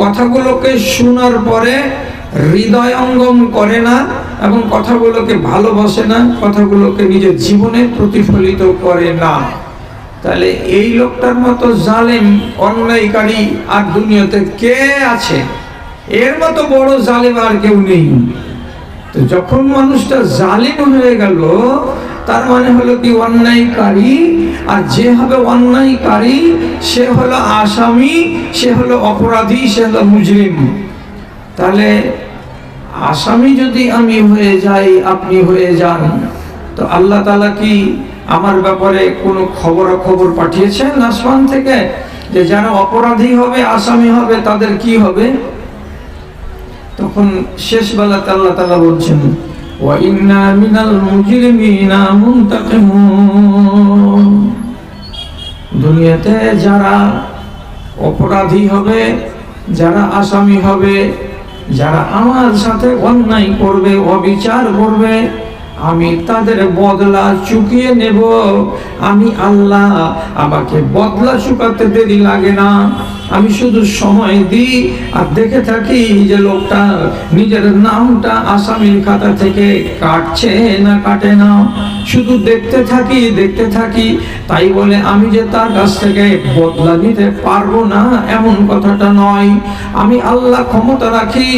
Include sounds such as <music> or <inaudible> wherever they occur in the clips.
কথাগুলোকে শোনার পরে হৃদয়ঙ্গম করে না এবং কথাগুলোকে ভালোবাসে না, কথাগুলোকে নিজের জীবনে প্রতিফলিত করে না। তাহলে এই লোকটার মতো জালেম, অন্যায়কারী আর দুনিয়াতে কে আছে? এর মতো বড় জালেম আর কেউ নেই। তো যখন মানুষটা জালিম হয়ে গেল তার মানে হলো কি অন্যায়কারী? আর যে হবে অন্যায়কারী, সে হলো আসামি, সে হলো অপরাধী, সে হলো মুজরিম। তাহলে আসামি যদি আমি হয়ে যাই, আপনি হয়ে যান। তো আল্লাহ তালা কি আমার ব্যাপারে কোনো খবর খবর পাঠিয়েছেন আসমান থেকে? যে যারা অপরাধী হবে, আসামি হবে, তাদের কি হবে? তখন শেষ বেলাতে আল্লাহ তালা বলছেন وَإِنَّا مِنَ الْمُجْرِمِينَ مُنْتَقِمُونَ দুনিয়াতে যারা অপরাধী হবে যারা আসামি হবে যারা আমার সাথে অন্যায় করবে অবিচার করবে আমি তাদের বদলা চুকিয়ে নেব আমি আল্লাহ আমাকে বদলা চুকাতে দেরি লাগে না আমি শুধু সময় দিই আর দেখে থাকি যে লোকটা নিজের নামটা আসামির খাতা থেকে কাটছে না কাটে না। শুধু দেখতে থাকি দেখতে থাকি, তাই বলে আমি যে তার কাছ থেকে বদলা নিতে পারব না, এমন কথাটা নয়। আমি আল্লাহ ক্ষমতা রাখি,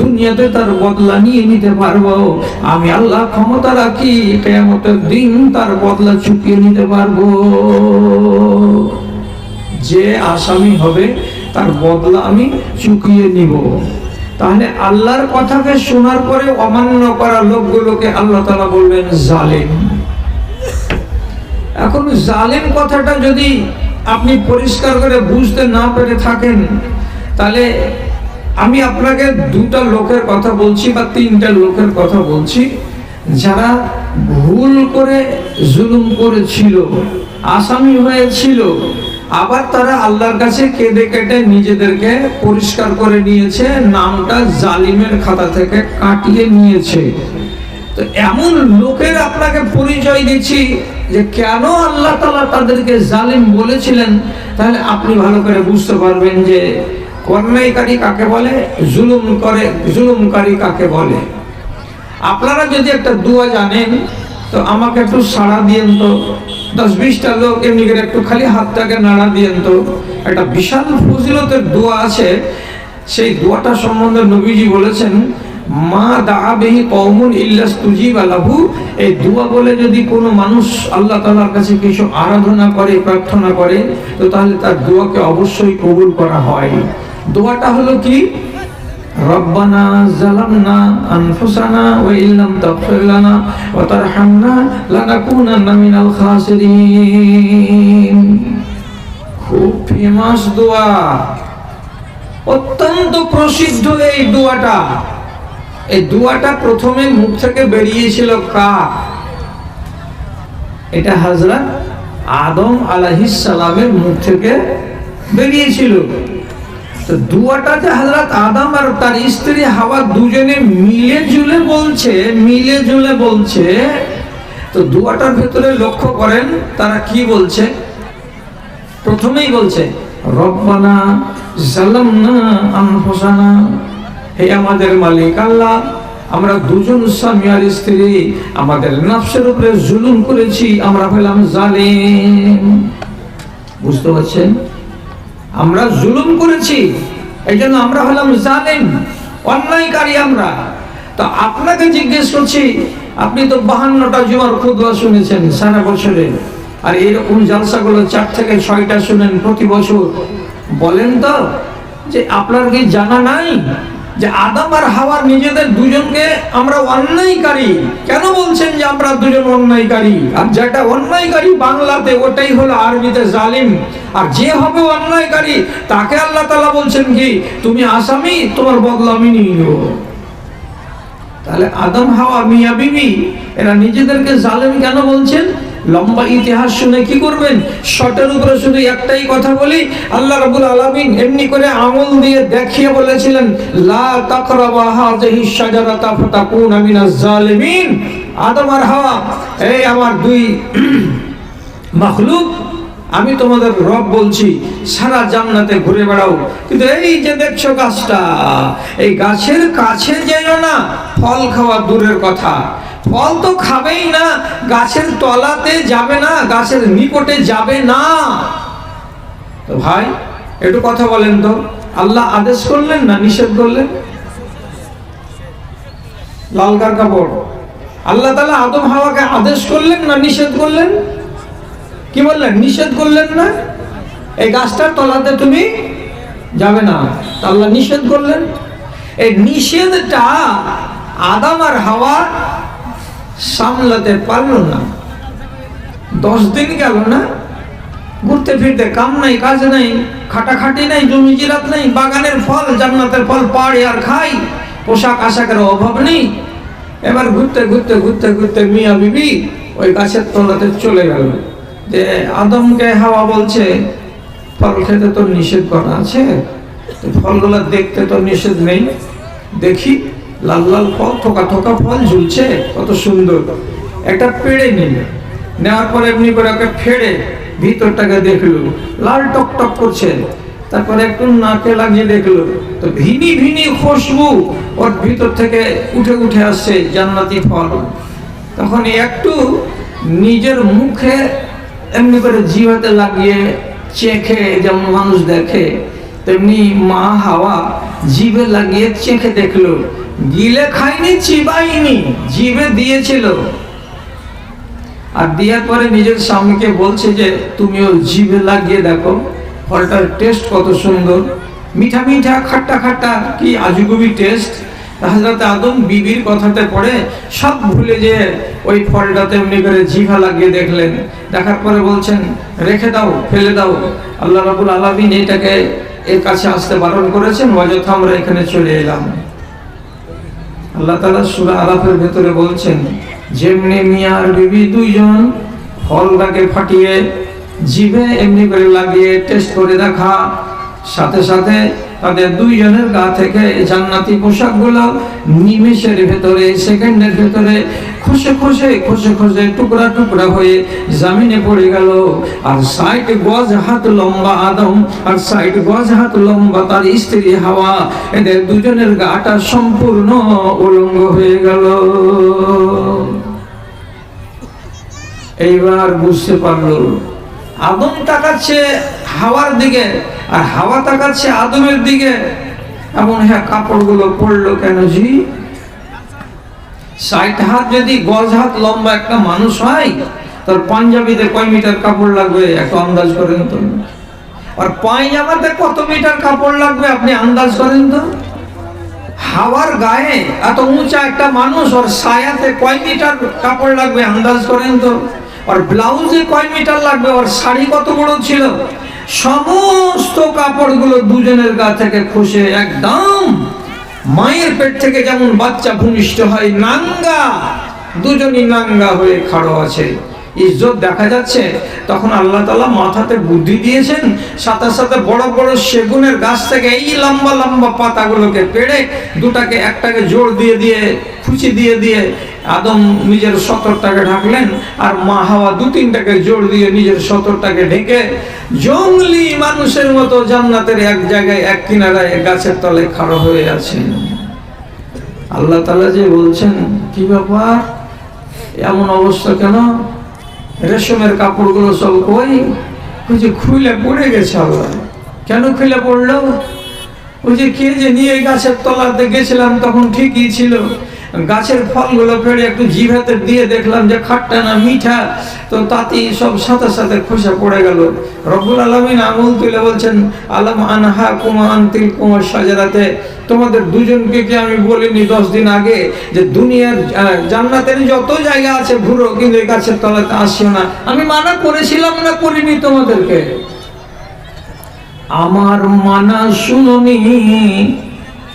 দুনিয়াতে তার বদলা নিয়ে নিতে পারব। আমি আল্লাহ ক্ষমতা রাখি, কেয়ামতের দিন তার বদলা চুকিয়ে নিতে পারব। যে আসামি হবে, তার বদলা আমি চুকিয়ে নিব। তাহলে আল্লাহর কথাকে শোনার পরে অমান্য করা লোকগুলোকে আল্লাহ তালা বলবেন, জালেম। এখন জালেম কথাটা যদি আপনি পরিষ্কার করে বুঝতে না পেরে থাকেন, তাহলে আমি আপনাকে দুটা লোকের কথা বলছি বা তিনটা লোকের কথা বলছি। যারা ভুল করে জুলুম করেছিল, আসামি হয়েছিল আবার তারা আল্লাহর কাছে কেঁদে কেটে নিজেদেরকে পরিষ্কার করে নিয়েছে, নামটা জালিমের খাতা থেকে কাটিয়ে নিয়েছে। তো এমন লোকের আপনাকে পরিচয় দিচ্ছি যে কেন আল্লাহ তালা তাদেরকে জালিম বলেছিলেন, তাহলে আপনি ভালো করে বুঝতে পারবেন যে অন্যায়কারী কাকে বলে জুলুম করে জুলুমকারী কাকে বলে। আপনারা যদি একটা দুয়া জানেন তো আমাকে একটু সাড়া দিয়েন তো। দশ বিশটা লোক এমনি করে একটু খালি হাতটাকে নাড়া দিয়েন তো। একটা বিশাল ফজিলতের দোয়া আছে। সেই দোয়াটা সম্বন্ধে নবীজি বলেছেন, মা দাহাবেহি কৌমুন ইল্লাস তুজি বালাহু এই দোয়া বলে যদি কোনো মানুষ আল্লাহ তালার কাছে কিছু আরাধনা করে, প্রার্থনা করে, তো তাহলে তার দোয়াকে অবশ্যই কবুল করা হয়। দোয়াটা হলো কি? ربنا ظلمنا أنفسنا وإن لم تغفر لنا وترحمنا لنكونن من الخاسرين খুব ফেমাস দোয়া অত্যন্ত প্রসিদ্ধ এই দোয়াটা এই দোয়াটা প্রথমে মুখ থেকে বেরিয়েছিল কার এটা হাজরা আদম আলাহিস সালামের মুখ থেকে বেরিয়েছিল তো দুয়াটা যে হাজরাত আদম আর তার স্ত্রী হাওয়া দুজনে মিলে ঝুলে বলছে, মিলে ঝুলে বলছে, তো দুয়াটার ভেতরে লক্ষ্য করেন, তারা কি বলছে? প্রথমেই বলছে, রব্বানা জালামনা আনফুসানা। হে আমাদের মালিক আল্লাহ, আমরা দুজন স্বামী আর স্ত্রী, আমাদের নফসের উপরে জুলুম করেছি, আমরা হলাম জালিম। বুঝতে পারছেন? আমরা জুলুম করেছি এই জন্য আমরা হলাম অন্যায় অন্যায়কারী আমরা। তো আপনাকে জিজ্ঞেস করছি, আপনি তো বাহান্নটা জুমার খুদবা শুনেছেন সারা বছরে, আর এরকম জালসাগুলো চার থেকে ছয়টা শুনেন প্রতি বছর। বলেন তো, যে আপনার কি জানা নাই? যে আদাম আর হাওয়ার নিজেদের দুজনকে আমরা অন্যায়কারী। কেন বলছেন যে আমরা দুজন অন্যায়কারী? আর যেটা অন্যায়কারী বাংলাতে, ওটাই হলো আরবিতে জালিম। আর যে হবে অন্যায়কারী, তাকে আল্লাহ তালা বলছেন কি, তুমি আসামি, তোমার বদলা আমি নিয়ে তাহলে আদম, হাওয়া, মিয়া, বিবি, এরা নিজেদেরকে জালেম কেন বলছেন? লম্বা ইতিহাস শুনে কি করবেন? শটের উপরে শুধু একটাই কথা বলি, আল্লাহ রাব্বুল আলামিন এমনি করে আমল দিয়ে দেখিয়ে বলেছিলেন, লা আদম আর হাওয়া, এই আমার দুই <clears throat> মাখলুক, আমি তোমাদের রব বলছি, সারা জান্নাতে ঘুরে বেড়াও। কিন্তু এই যে দেখছ গাছটা, এই গাছের কাছে যেও না, ফল খাওয়া দূরের কথা। ফল তো খাবেই না, গাছের তলাতে যাবে না, গাছের নিকটে যাবে না। তো ভাই, একটু কথা বলেন তো, আল্লাহ আদেশ করলেন না নিষেধ করলেন? লালকার কাপড়। আল্লাহ তালা আদম হাওয়াকে আদেশ করলেন না নিষেধ করলেন? কি বললেন? নিষেধ করলেন না? এই গাছটার তলাতে তুমি যাবে না। আল্লাহ নিষেধ করলেন। এই নিষেধটা আদাম আর হাওয়া সামলাতে পারল না। দশ দিন গেল না, ঘুরতে ফিরতে কাম নাই, কাজ নাই, খাটাখাটি নাই, জমি জিরাত নাই, বাগানের ফল, জান্নাতের ফল, পাড়ে আর খাই, পোশাক আশাকের অভাব নেই। এবার ঘুরতে ঘুরতে ঘুরতে ঘুরতে মিয়া বিবি ওই গাছের তলাতে চলে গেল। যে আদমকে হাওয়া বলছে, ফল খেতে তো নিষেধ করা আছে? ফলগুলো দেখতে তো নিষেধ নেই? দেখি। লাল লাল ফল, থোকা থোকা ফল ঝুলছে, কত সুন্দর। একটা পেড়ে নিল, নেওয়ার পরে এমনি করে ওকে ফেড়ে ভিতরটাকে দেখল। লাল টক টক করছে। তারপরে একটু নাকে লাগিয়ে দেখল। তো ভিনি ভিনি খুশবু ওর ভিতর থেকে উঠে উঠে আসছে জান্নাতি ফল। তখন একটু নিজের মুখে এমনি করে জিভাতে লাগিয়ে চেখে, যেমন মানুষ দেখে, তেমনি মা হাওয়া জিভে লাগিয়ে চেখে দেখল। গিলে খাইনি, চিবাইনি, জিভে দিয়েছিল। আর দেওয়ার পরে নিজের স্বামীকে বলছে যে তুমি তুমিও জিভে লাগিয়ে দেখো, ফলটার টেস্ট কত সুন্দর। মিঠা মিঠা, খাট্টা খাট্টা, কি আজুগুবি টেস্ট। হাজরাতে আদম বিবির কথাতে পড়ে, সব ভুলে যে ওই ফলটাতে এমনি করে জিভা লাগিয়ে দেখলেন। দেখার পরে বলছেন, রেখে দাও, ফেলে দাও। আল্লাহ রাবুল আলমিন এটাকে এর কাছে আসতে বারণ করেছেন অযথা আমরা এখানে চলে এলাম। আল্লাহ তালা সুরা আরাফের ভেতরে বলছেন, যেমনি মিয়া আর বিবি দুইজন ফলটাকে ফাটিয়ে জিভে এমনি করে লাগিয়ে টেস্ট করে দেখা, সাথে সাথে তাদের দুইজনের গা থেকে জান্নাতি পোশাকগুলো নিমেষের ভেতরে, সেকেন্ডের ভেতরে খুশে খুশে খুশে খুশে টুকরা টুকরা হয়ে জামিনে পড়ে গেল। আর সাইড গজ হাত লম্বা আদম, আর সাইড গজ হাত লম্বা তার স্ত্রী হাওয়া। এদের দুজনের গাটা সম্পূর্ণ উলঙ্গ হয়ে গেল। এইবার বুঝতে পারল, আদম তাকাচ্ছে হাওয়ার দিকে, আর হাওয়া তাকাচ্ছে আদমের দিকে। এমন হ্যাঁ কাপড়গুলো পড়ল কেন জি? ষাট হাত যদি গজ হাত লম্বা একটা মানুষ হয়, তার পাঞ্জাবিতে কয় মিটার কাপড় লাগবে? একটা আন্দাজ করেন তো। আর পায়জামাতে কত মিটার কাপড় লাগবে আপনি আন্দাজ করেন তো? হাওয়ার গায়ে এত উঁচা একটা মানুষ, ওর সায়াতে কয় মিটার কাপড় লাগবে আন্দাজ করেন তো? আর ব্লাউজে কয় মিটার লাগবে? ওর শাড়ি কত বড় ছিল? সমস্ত কাপড়গুলো দুজনের গা থেকে খুশে একদম মায়ের পেট থেকে যেমন বাচ্চা ভূমিষ্ঠ হয় নাঙ্গা, দুজনই নাঙ্গা হয়ে খাড়ো আছে। ইজ্জত দেখা যাচ্ছে? তখন আল্লাহ তালা মাথাতে বুদ্ধি দিয়েছেন, সাথে সাথে বড় বড় সেগুনের গাছ থেকে এই লম্বা লম্বা পাতাগুলোকে পেড়ে দুটাকে একটাকে জোর দিয়ে দিয়ে খুশি দিয়ে দিয়ে আদম নিজের সতরটাকে ঢাকলেন আর মা হাওয়া দু তিনটাকে জোর দিয়ে নিজের সতরটাকে ঢেকে জঙ্গলি মানুষের মতো জান্নাতের এক জায়গায়, এক কিনারায় গাছের তলে খাড়া হয়ে আছেন। আল্লাহ তালা যে বলছেন, কি ব্যাপার? এমন অবস্থা কেন? রেশমের কাপড়গুলো সব কই? ওই যে খুলে পড়ে গেছে আল্লাহ। কেন খুলে পড়ল? ওই যে কে যে নিয়ে গাছের তলাতে গেছিলাম তখন ঠিকই ছিল। গাছের ফলগুলো পেড়ে একটু জিভাতে দিয়ে দেখলাম যে খাট্টা না মিঠা। তো তাতে সব সাথে সাথে খসে পড়ে গেল। রব্বুল আলমিন আমল তুলে বলছেন, আলম আনহা কুমা আন্তিল কুমার সাজারাতে তোমাদের দুজনকে কি আমি বলিনি দশ দিন আগে যে দুনিয়ার জান্নাতের যত জায়গা আছে ঘুরো, কিন্তু এই গাছের তলাতে আসিও না। আমি মানা করেছিলাম না করিনি তোমাদেরকে। আমার মানা শুনুনি।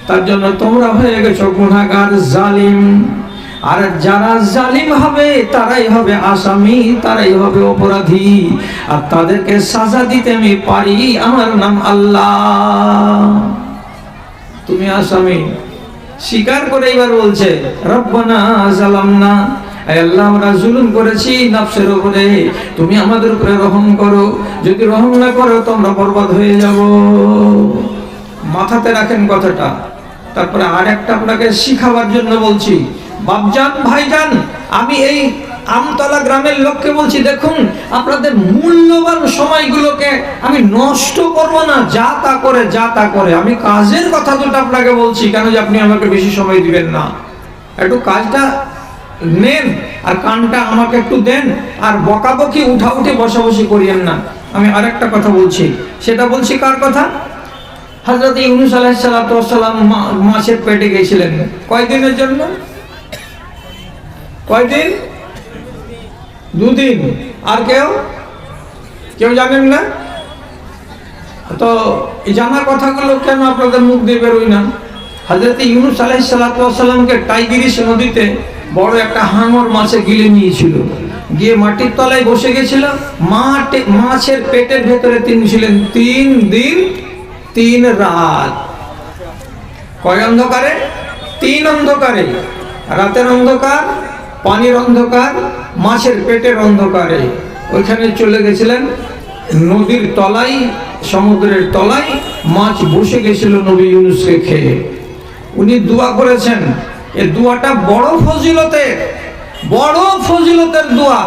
তার জন্য তোমরা হয়ে গেছো গুণাগার জালিম। আর যারা জালিম হবে, তারাই হবে আসামি, তারাই হবে অপরাধী। আর তাদেরকে সাজা দিতে আমি পারি, আমার নাম আল্লাহ। তুমি আসামি। স্বীকার করে এবার বলছে, রব্বানা জালামনা। আল্লাহ, আমরা জুলুম করেছি নফসের উপরে। তুমি আমাদের উপরে রহম করো। যদি রহম না করো, তো আমরা বরবাদ হয়ে যাব। মাথাতে রাখেন কথাটা। তারপরে আর একটা আপনাকে শিখাবার জন্য বলছি। বাপজান, ভাইজান, আমি এই আমতলা গ্রামের লোককে বলছি, দেখুন, আপনাদের মূল্যবান সময়গুলোকে আমি নষ্ট করব না, যা তা করে, যা তা করে। আমি কাজের কথা দুটো আপনাকে বলছি, কেন যে আপনি আমাকে বেশি সময় দিবেন না। একটু কাজটা নেন আর কানটা আমাকে একটু দেন আর বকাবকি উঠা উঠে বসাবসি করিয়েন না। আমি আরেকটা কথা বলছি। সেটা বলছি কার কথা? হজরত ইউনুস আলাইসালাম মাছের পেটে গেছিলেন কয়দিনের জন্য? কয়দিন? দুদিন। আর কেউ? কেউ জানেন না? তো জানা কথাগুলো কেন আপনাদের মুখ দিয়ে বেরোই না? হজরত ইউনুস আলাইসালামকে টাইগিরিস নদীতে বড় একটা হাঙর মাছে গিলে নিয়েছিল। গিয়ে মাটির তলায় বসে গেছিল। মাঠে, মাছের পেটের ভেতরে তিনি ছিলেন তিন দিন তিন রাত। কয় অন্ধকারে? তিন অন্ধকারে। রাতের অন্ধকার, পানির অন্ধকার, মাছের পেটের অন্ধকারে। ওইখানে চলে গেছিলেন নদীর তলায়, সমুদ্রের তলায়। মাছ বসে গেছিল নবী ইউনুসকে খেয়ে। উনি দোয়া করেছেন, এ দোয়াটা বড় ফজিলতের। বড় ফজিলতের দোয়া।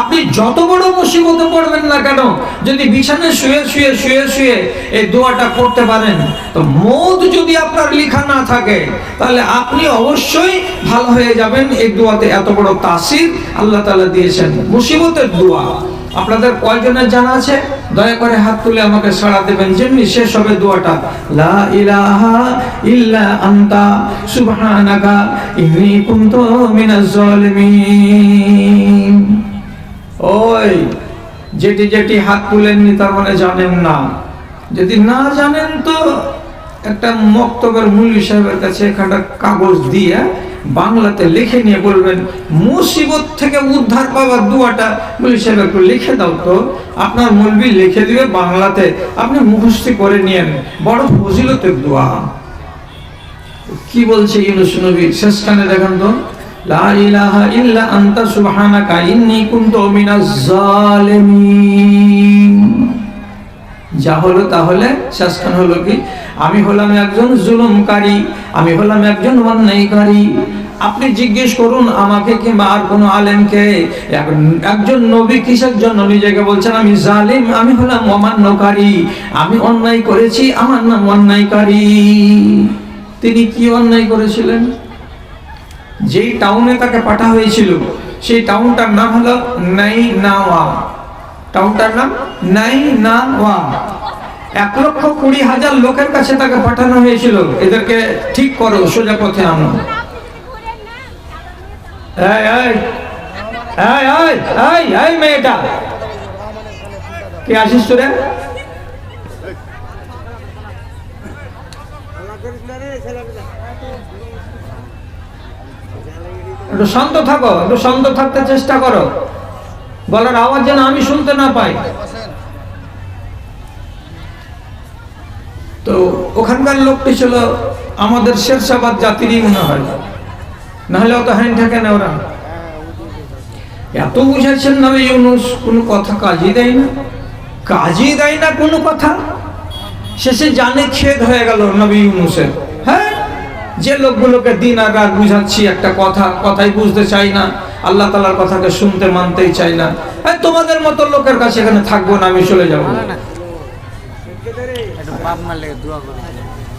আপনি যত বড় মুসিবতে পড়বেন না কেন, যদি বিছানায় শুয়ে শুয়ে শুয়ে শুয়ে এই দোয়াটা করতে পারেন, তো মৌত যদি আপনার লেখা না থাকে, তাহলে আপনি অবশ্যই ভালো হয়ে যাবেন এই দোয়াতে। এত বড় তাসির আল্লাহ তালা দিয়েছেন। মুসিবতের দোয়া। আপনাদের কয়জনের জানা আছে? দয়া করে হাত তুলে আমাকে সাড়া দেবেন। যেমনি শেষ হবে দোয়াটা। লা ইলাহা ইল্লা আনতা, সুবহানাকা, ইন্নী কুনতু মিনাজ জালিমিন। ওই, যেটি যেটি হাত তুলেননি তার মানে জানেন না। যদি না জানেন তো একটা মক্তবের মূল সাহেবের কাছে একটা কাগজ দিয়ে বাংলাতে লিখে নিয়ে বলবেন, মুসিবত থেকে উদ্ধার পাওয়ার দুয়াটা মূল্য সাহেব একটু লিখে দাও তো। আপনার মৌলবি লিখে দিবে বাংলাতে। আপনি মুখস্থি করে নিয়েন। বড় ফজিলতের দোয়া। কি বলছে ইউনুস নবী? শেষখানে দেখেন তো। লা সুবহানাকা, ইন্নী কুনতু মিনাজ জালিমিন যা হলো তাহলে শেষখান হলো কি? আমি হলাম একজন জুলুমকারী, আমি হলাম একজন অন্যায়কারী। আপনি জিজ্ঞেস করুন আমাকে কিংবা আর কোনো আলেমকে একজন নবী কিসের জন্য নিজেকে বলছেন, আমি জালিম, আমি হলাম অমান্যকারী, আমি অন্যায় করেছি, আমার নাম অন্যায়কারী। তিনি কি অন্যায় করেছিলেন? যেই টাউনে তাকে পাঠা হয়েছিল, সেই টাউনটার নাম হলো নাই নাওয়া টাউনটার নাম নাই নাওয়া এক লক্ষ কুড়ি হাজার লোকের কাছে তাকে পাঠানো হয়েছিল। এদেরকে ঠিক করো, সোজা পথে আনো। মেয়েটা। কে আসিস তোরে? একটু শান্ত থাকো, একটু শান্ত থাকতে চেষ্টা করো। গলার আওয়াজ যেন আমি শুনতে না পাই। তো ওখানকার লোকটি ছিল আমাদের শেরশাবাদ জাতিরই মনে হয়। নাহলে অত হ্যান্ড থাকে না ওরা। এত বুঝাচ্ছেন না ইউনুস, কোনো কথা কাজই দেয় না। কাজই দেয় না কোনো কথা। শেষে জানে খেদ হয়ে গেল নবী ইউনুসের। হ্যাঁ যে লোকগুলোকে দিন আর বুঝাচ্ছি, একটা কথা, কথাই বুঝতে চাই না। আল্লাহ তালার কথাকে শুনতে মানতেই চাই না। তোমাদের মতো লোকের কাছে এখানে থাকব না আমি চলে যাব।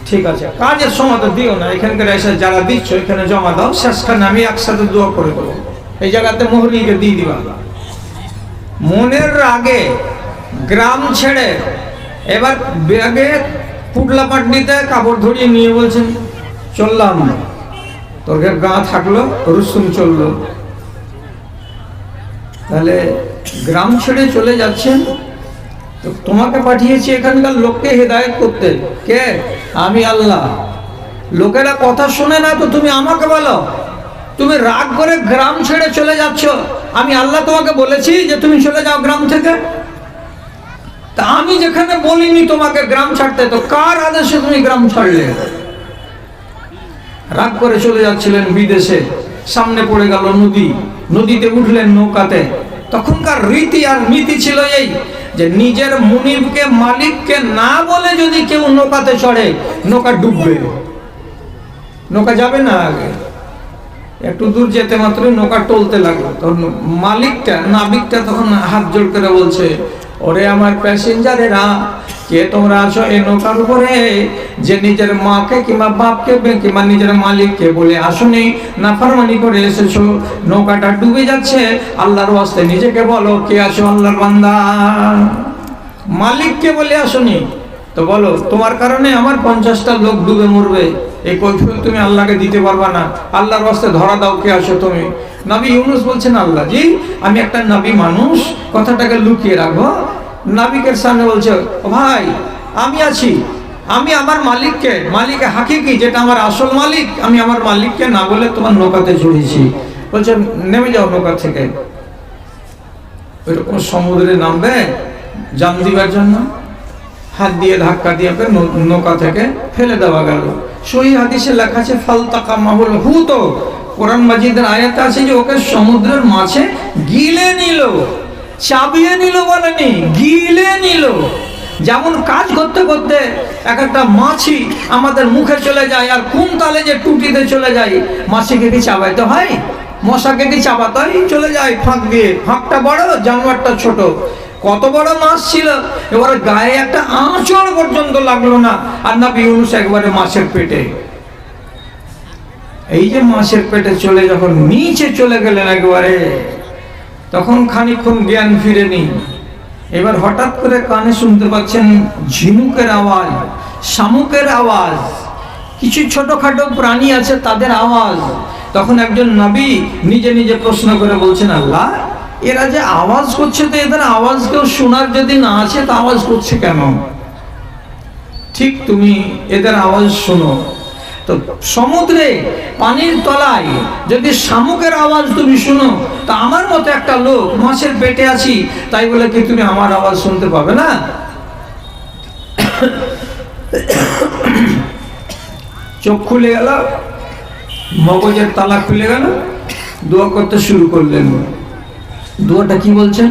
ঠিক আছে কাজের সময় তো দিও না এখানকার এসে যারা দিচ্ছ এখানে জমা দাও শেষখানে আমি একসাথে দোয়া করে দেবো। এই জায়গাতে মোহরিকে দিয়ে দিবা। মনের আগে গ্রাম ছেড়ে এবার ব্যাগে পুটলা পাটনিতে কাপড় ধরিয়ে নিয়ে বলছেন চললাম। তোর গা থাকল রুসুম চলল। তাহলে গ্রাম ছেড়ে চলে যাচ্ছেন? তো তোমাকে পাঠিয়েছি এখানকার লোককে হেদায়েত করতে। কে? আমি আল্লাহ। লোকেরা কথা শুনে না তো তুমি আমাকে বলো। তুমি রাগ করে গ্রাম ছেড়ে চলে যাচ্ছ। আমি আল্লাহ তোমাকে বলেছি যে তুমি চলে যাও গ্রাম থেকে। তা আমি যেখানে বলিনি তোমাকে গ্রাম ছাড়তে, তো কার আদেশে তুমি গ্রাম ছাড়লে? রাগ করে চলে যাচ্ছিলেন বিদেশে। সামনে পড়ে গেল নদী। নদীতে উঠলেন নৌকাতে। তখনকার রীতি আর নীতি ছিল এই যে নিজের মুনিবকে মালিককে না বলে যদি কেউ নৌকাতে চড়ে, নৌকা ডুববে। নৌকা যাবে না আগে। একটু দূর যেতে মাত্র নৌকা টলতে লাগল। তখন মালিকটা, নাবিকটা তখন হাত জোর করে বলছে, ওরে আমার প্যাসেঞ্জারেরা কে তোমরা আছো এই নৌকার উপরে? যে নিজের মাকে কিংবা বাপকে কিংবা নিজের মালিককে বলে আসুনি, নাফরমানি করে এসেছ। নৌকাটা ডুবে যাচ্ছে। আল্লাহর ওয়াস্তে নিজেকে বলো, কে আছো আল্লাহর বান্দা? মালিককে বলে আসুনি। তো বলো, তোমার কারণে আমার পঞ্চাশটা লোক ডুবে মরবে। এই কৈফিয়ত তুমি আল্লাহকে দিতে পারবা না। আল্লাহর রাস্তে ধরা দাও, কে আসো তুমি? নবী ইউনুস বলছেন আল্লাহ, জি, আমি একটা নবী মানুষ। কথাটাকে লুকিয়ে রাখব। নাবিকের সামনে বলছে, "ও ভাই, আমি আছি। আমি আমার মালিককে, মালিকে হাকিকি, যেটা আমার আসল মালিক, আমি আমার মালিককে না বলে তোমার নৌকাতে চড়েছি বলছে, নেমে যাও নৌকা থেকে। ওইরকম সমুদ্রে নামবে জান দিবার জন্য। হাত দিয়ে ধাক্কা দিয়ে নৌকা থেকে ফেলে দেওয়া গেল। সহি হাদিসে লেখা আছে ফালতাকা মাহুল হুত। কোরআন মাজিদের আয়াত আছে যে, ওকে সমুদ্রের মাছে গিলে নিল। চাবিয়ে নিল বলেনি, গিলে নিল। যেমন কাজ করতে করতে এক একটা মাছি আমাদের মুখে চলে যায় আর কোন তালে যে টুটিতে চলে যায় মাছিকে কি চাবাইতে হয় মশাকে কি চাবাতে হয় চলে যায় ফাঁক দিয়ে। ফাঁকটা বড়, জানোয়ারটা ছোট। কত বড় মাছ ছিল, এবারে গায়ে একটা আঁচড় পর্যন্ত লাগল না। আর না ইউনুস একবারে মাছের পেটে। এই যে মাছের পেটে চলে যখন নিচে চলে গেলেন একবারে তখন খানিক্ষণ জ্ঞান ফিরেনি। এবার হঠাৎ করে কানে শুনতে পাচ্ছেন ঝিনুকের আওয়াজ, শামুকের আওয়াজ। কিছু ছোটখাটো প্রাণী আছে তাদের আওয়াজ। তখন একজন নবী নিজে নিজে প্রশ্ন করে বলছেন, আল্লাহ, এরা যে আওয়াজ করছে তো এদের আওয়াজ কেউ শোনার যদি না আছে তো আওয়াজ করছে কেন? ঠিক তুমি এদের আওয়াজ শোনো তো সমুদ্রে পানির তলায় যদি শামুকের আওয়াজ তুমি শুনো, তা আমার মতো একটা লোক মাছের পেটে আছি, তাই বলে কি তুমি আমার আওয়াজ শুনতে পাবে না? চোখ খুলে গেল, মগজের তালা খুলে গেল, দোয়া করতে শুরু করলেন। দোয়াটা কি বলছেন?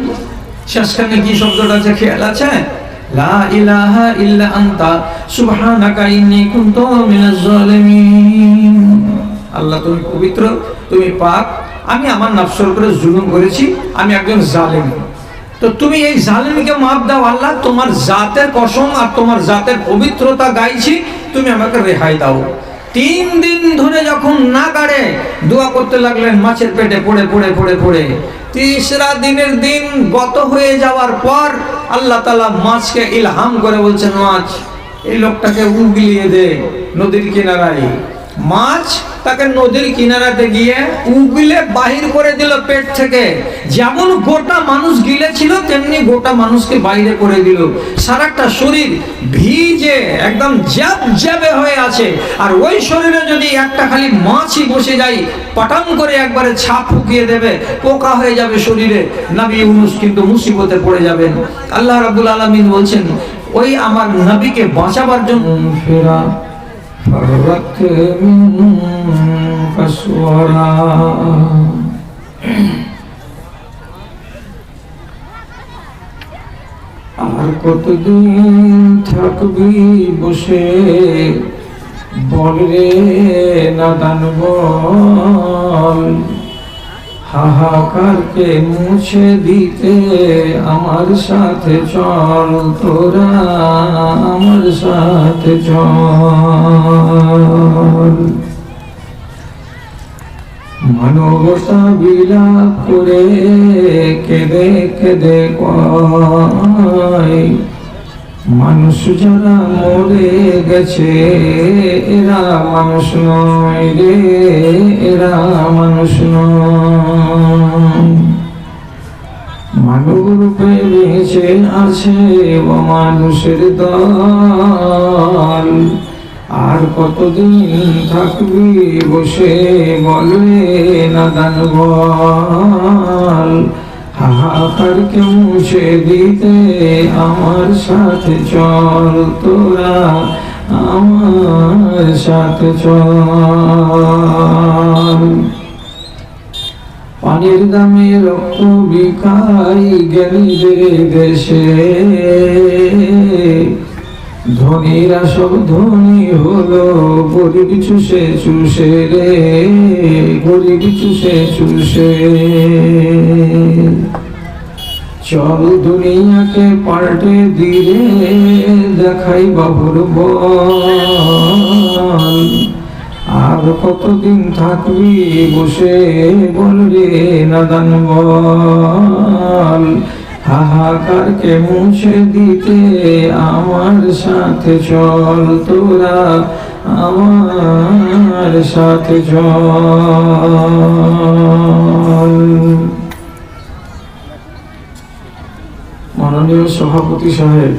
শেষখানে কি শব্দটা আছে? খেয়াল আছে? লা ইলাহা ইল্লা আনতা, সুবহানাকা ইন্নী কুনতু মিনাজ জালিমিন আল্লাহ, তুমি পবিত্র, তুমি পাক। আমি আমার নফসের উপরে জুলুম করেছি, আমি একজন জালিম। তো তুমি এই জালিমকে মাফ দাও আল্লাহ, তোমার জাতের কসম আর তোমার জাতের পবিত্রতা গাইছি, তুমি আমাকে রেহাই দাও। তিন দিন ধরে যখন না কাড়ে দোয়া করতে লাগলেন, মাছের পেটে পড়ে পড়ে পড়ে পড়ে। তিসরা দিনের দিন গত হয়ে যাওয়ার পর আল্লাহ তালা মাছকে ইলহাম করে বলছেন, মাছ, এই লোকটাকে উগলিয়ে দে নদীর কিনারায়। মাছ তাকে নদীর কিনারাতে গিয়ে উগলে বাহির করে দিল পেট থেকে। যেমন গোটা মানুষ গিলেছিল, তেমনি গোটা মানুষকে বাইরে করে দিল। সারাটা শরীর ভিজে, একদম জ্যাব জ্যাবে হয়ে আছে। আর ওই শরীরে যদি একটা খালি মাছই বসে যায় পটাং করে একবারে ছাপ ফুকিয়ে দেবে, পোকা হয়ে যাবে শরীরে। নবী ইউনুস কিন্তু মুসিবতে পড়ে যাবেন। আল্লাহ রাব্বুল আলামিন বলছেন, ওই আমার নবীকে বাঁচাবার জন্য فرت من قسورا আর কতদিন থাকবি বসে বল রে নাদান বল হাহাকারকে মুছে দিতে আমার সাথে চল, তোরা আমার সাথে চল। মানবতা বিলাপ করে কেঁদে কেঁদে কয় মানুষ যারা মরে গেছে, এরা মানুষ নয় রে, এরা মানুষ মানব রূপে বেঁচে আছে মানুষের দল। আর কতদিন থাকবি বসে বলবে নাদান বল হাহাকারকে সে দিতে আমার সাথে চল তোরা, আমার সাথে চল। পানির দামে রক্ত বিকাই গেলি দেশে। ধনীরা সব ধনী হলো, গরিব চুষে চুষে রে, গরিব চুষে চুষে। চল দুনিয়াকে পাল্টে দিলে, দেখাই বাবুর আর কতদিন থাকবি বসে বলরে নাদান বল। হাহাকারকে মুছে দিতে আমার সাথে চল তোরা, আমার সাথে চল। মাননীয় সভাপতি সাহেব,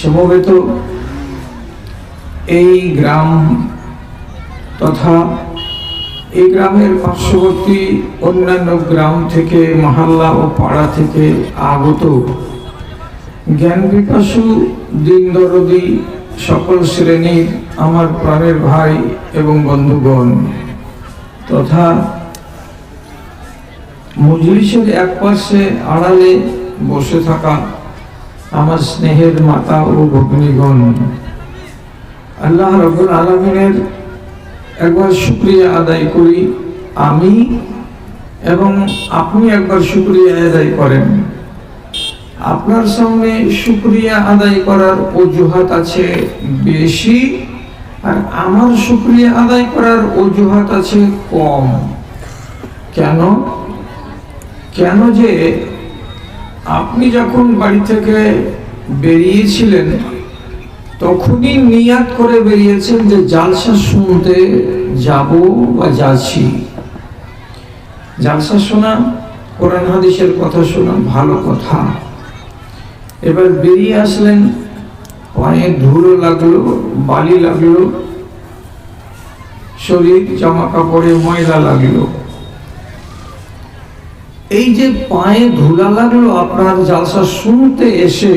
সমবেত এই গ্রাম তথা এই গ্রামের পার্শ্ববর্তী অন্যান্য গ্রাম থেকে, মহল্লা ও পাড়া থেকে আগত জ্ঞান বিকাশু দিন দরদি সকল শ্রেণির আমার প্রাণের ভাই এবং বন্ধুগণ তথা মজলিসের এক পাশে আড়ালে বসে থাকা আমার স্নেহের মাতা ও ভগ্নীগণ। আল্লাহ রবুল আলমিনের একবার শুক্রিয়া আদায় করি, আমি এবং আপনি একবার শুক্রিয়া আদায় করেন। আপনার সামনে শুক্রিয়া আদায় করার অজুহাত আছে বেশি, আর আমার শুক্রিয়া আদায় করার অজুহাত আছে কম। কেন? কেন যে আপনি যখন বাড়ি থেকে বেরিয়েছিলেন তখনই নিয়াত করে বেরিয়েছেন যে জালসা শুনতে যাব বা যাচ্ছি। জালসা শোনা, কোরআন হাদিসের কথা শোনা, ভালো কথা। এবার বেরিয়ে আসলেন, পায়ে ধুলো লাগল, বালি লাগল, শরীর জামা কাপড়ে ময়লা লাগল। এই যে পায়ে ধুলা লাগল, আপনার জালসা শুনতে এসে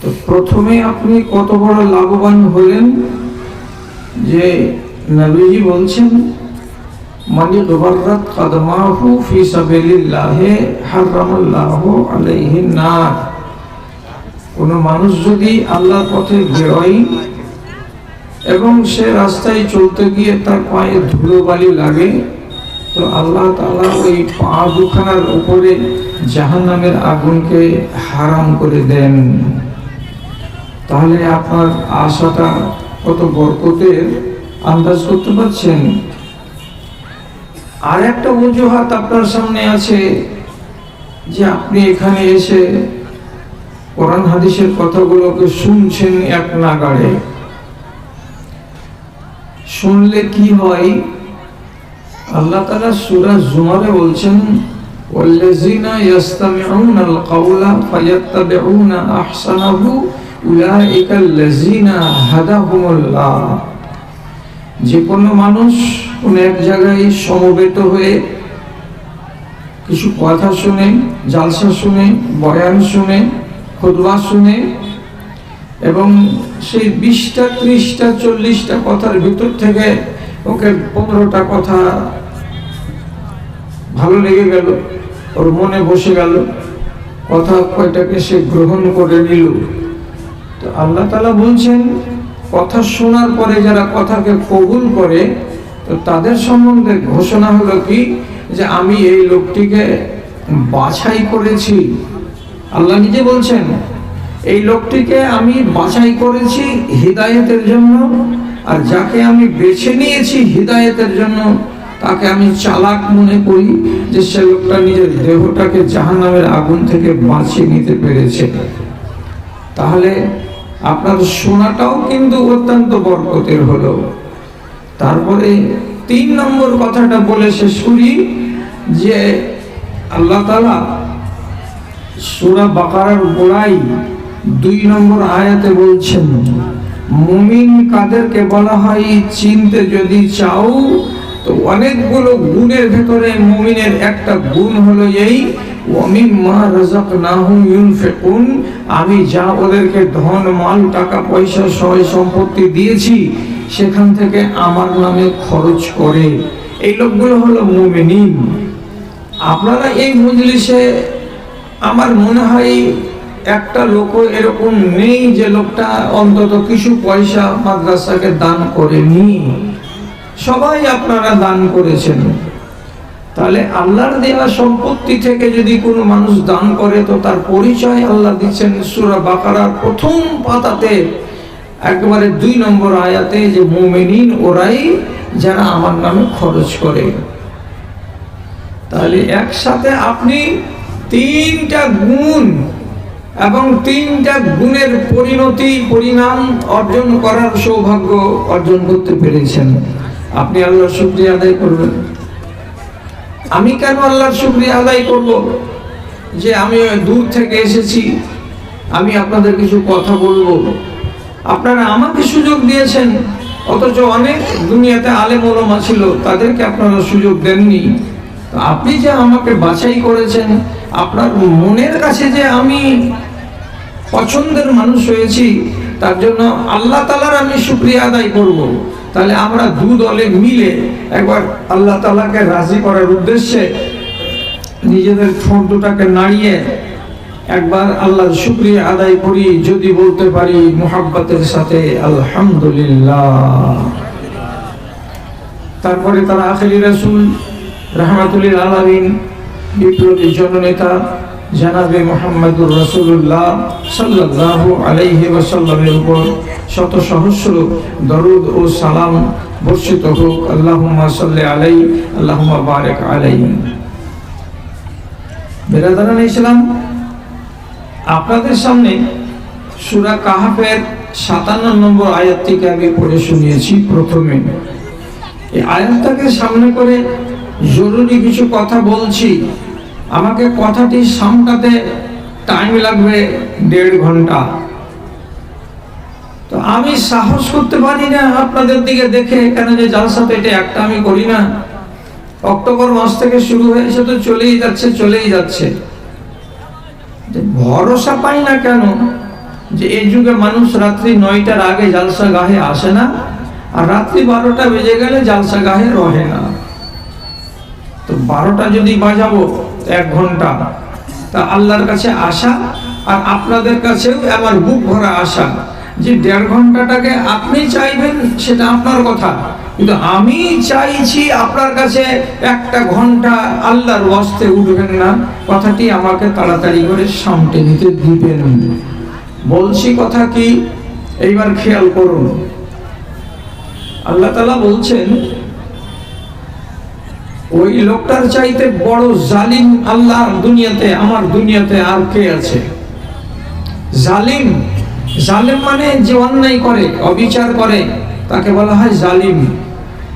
তো প্রথমে আপনি কত বড় লাভবান হলেন যে নবীজি বলছেন মানে গবররাত কদমাহু ফি হারামাল্লাহু আলাইহি নার। কোন মানুষ যদি আল্লাহর পথে বেরোয় এবং সে রাস্তায় চলতে গিয়ে তার পায়ে ধুলো বালি লাগে, তো আল্লাহ তাআলা ওই পা দুখানার উপরে জাহান্নামের আগুনকে হারাম করে দেন। তাহলে আপনার আশাটা কত বরকতের আন্দাজ করতে পারছেন? আর একটা অজুহাত আপনার সামনে আছে যে আপনি এখানে এসে কোরআন হাদিসের কথাগুলোকে শুনছেন এক নাগাড়ে। শুনলে কি হয়? আল্লাহ তাআলা সূরা জুমারে বলছেন والذين يستمعون القول فيتبعون احسنه اولئك الذين هداهم الله যে কোনো মানুষ কোন এক জায়গায় সমবেত হয়ে কিছু কথা শুনে জালসা শুনে বয়ান শুনে খুদবা শুনে এবং সেই বিশটা ত্রিশটা চল্লিশটা কথার ভিতর থেকে ওকে পনেরোটা কথা ভালো লেগে গেল ওর মনে বসে গেল। কথা কয়টাকে সে গ্রহণ করে নিল। তো আল্লাহ তালা বলছেন, কথা শোনার পরে যারা কথাকে কবুল করে, তো তাদের সম্বন্ধে ঘোষণা হলো কি, যে আমি এই লোকটিকে বাছাই করেছি। আল্লাহ নিজে বলছেন, এই লোকটিকে আমি বাছাই করেছি হৃদায়তের জন্য, আর যাকে আমি বেছে নিয়েছি হৃদায়তের জন্য তাকে আমি চালাক মনে করি যে সে লোকটা নিজের দেহটাকে জাহান্নামের আগুন থেকে বাঁচিয়ে নিতে পেরেছে। তাহলে আপনার শোনাটাও কিন্তু অত্যন্ত বরকতের হলো। তারপরে তিন নম্বর কথাটা বলে শেষ করি যে আল্লাহ তালা সুরা বাকারার গোড়াই দুই নম্বর আয়াতে বলছেন, মুমিন কাদেরকে বলা হয়, চিনতে যদি চাও তো অনেকগুলো গুণের ভেতরে মুমিনের একটা গুণ হলো এই আমি যা ওদেরকে ধন, মাল, টাকা, পয়সা, সয়, সম্পত্তি দিয়েছি, সেখান থেকে আমার নামে খরচ করে। এই লোকগুলো হলো মুমিনিন। আপনারা এই মজলিসে আমার মনে হয় একটা লোক এরকম নেই যে লোকটা অন্তত কিছু পয়সা মাদ্রাসাকে দান করেনি। সবাই আপনারা দান করেছেন। তাহলে আল্লাহর দেওয়া সম্পত্তি থেকে যদি কোনো মানুষ দান করে, তো তার পরিচয় আল্লাহ দিচ্ছেন সুরা বাকারার প্রথম পাতাতে, একবারে দুই নম্বর আয়াতে যে মোমেনিন ওরাই যারা আমার নামে খরচ করে। তাহলে একসাথে আপনি তিনটা গুণ এবং তিনটা গুণের পরিণতি, পরিণাম অর্জন করার সৌভাগ্য অর্জন করতে পেরেছেন। আপনি আল্লাহর শুক্রিয়া আদায় করবেন। আমি কেন আল্লাহর শুক্রিয়া আদায় করব? যে আমি দূর থেকে এসেছি, আমি আপনাদের কিছু কথা বলব। আপনারা আমাকে সুযোগ দিয়েছেন, অথচ অনেক দুনিয়াতে আলেম ওলমা ছিল, তাদেরকে আপনারা সুযোগ দেননি। আপনি যে আমাকে বাছাই করেছেন, আপনার মনের কাছে যে আমি পছন্দের মানুষ হয়েছি, তার জন্য আল্লাহ তালার আমি শুক্রিয়া আদায় করব। তাহলে আমরা দু দলে মিলে একবার আল্লাহ তালাকে রাজি করার উদ্দেশ্যে নিজেদের ঠোঁট দুটাকে নাড়িয়ে একবার আল্লাহ শুক্রিয়া আদায় করি, যদি বলতে পারি মোহাব্বতের সাথে আলহামদুলিল্লাহ। তারপরে তারা আখেরি রাসুল রহমাতুল্লিল আলমিন, বিপ্লবী জননেতা জানাবে মোহাম্মদুর রসুল্লাহ সাল্লাহ আলাইহি ওয়াসাল্লামের উপর শত সহস্র দরুদ ও সালাম বর্ষিত হোক। আল্লাহুম্মা সাল্লি আলাই, আল্লাহুম্মা বারেক আলাই। বেরাদারান ইসলাম আপনাদের সামনে সুরা কাহাফের সাতান্ন নম্বর আয়াতটিকে আমি পড়ে শুনিয়েছি প্রথমে। এই আয়াতটাকে সামনে করে জরুরি কিছু কথা বলছি। আমাকে কথাটি সামটাতে টাইম লাগবে দেড় ঘণ্টা। তো আমি সাহস করতে পারি না আপনাদের দিকে দেখে, কেন যে জালসাতে এটা একটা আমি করি না। অক্টোবর মাস থেকে শুরু হয়েছে তো চলেই যাচ্ছে চলেই যাচ্ছে। ভরসা পাই না কেন? যে এই যুগে মানুষ রাত্রি নয়টার আগে জালসা গাহে আসে না, আর রাত্রি বারোটা বেজে গেলে জালসা গাহে রহে না। তো বারোটা যদি বাজাবো এক ঘণ্টা। তা আল্লাহর কাছে আসা আর আপনাদের কাছেও আমার বুক ভরা আসা যে দেড় ঘন্টাটাকে আপনি চাইবেন সেটা আপনার কথা। কিন্তু আমি চাইছি আপনার কাছে একটা ঘণ্টা আল্লাহর ওয়াস্তে উঠবেন না। কথাটি আমাকে তাড়াতাড়ি করে সামটে নিতে দিবেন। বলছি কথা কি? এইবার খেয়াল করুন। আল্লাহ তালা বলছেন ওই লোকটার চাইতে বড় জালিম আল্লাহ দুনিয়াতে, আমার দুনিয়াতে আর কে আছে? জালিম জালিম মানে যে অন্যায় করে, অবিচার করে, তাকে বলা হয় জালিম।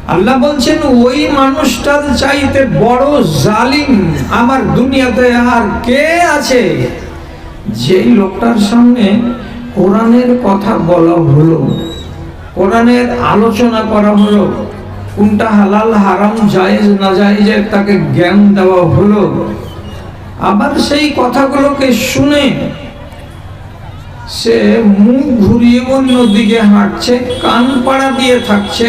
আল্লাহ বলছেন, ওই মানুষটার চাইতে বড় জালিম আমার দুনিয়াতে আর কে আছে? যেই লোকটার সামনে কোরআনের কথা বলা হলো, কোরআনের আলোচনা করা হলো কোনটা হালাল হারাম জায়েজ না জায়েজের তাকে জ্ঞান দেওয়া হলো। আবার সেই কথাগুলোকে শুনে সে মুখ ঘুরিয়ে অন্য দিকে হাঁটছে, কান পাড়া দিয়ে থাকছে